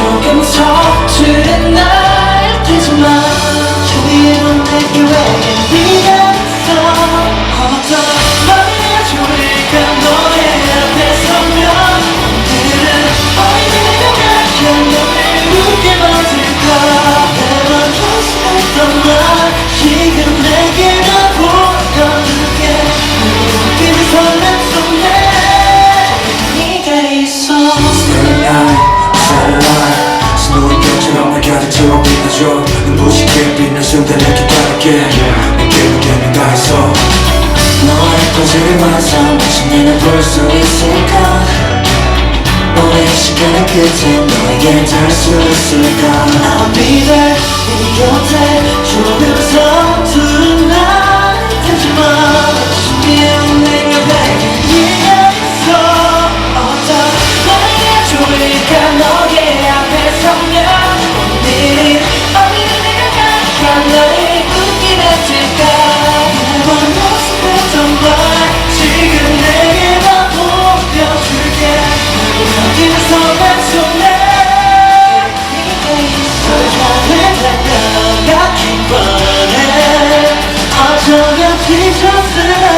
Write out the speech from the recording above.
조금 서투른 날 되지만 순간 내게 닿게. 내게 되는 가서 너의 거짓말 상대신 내가 볼수 있을까? 오랜 시간의 끝에 너에게 닿을 수 있을까? 여기 젖을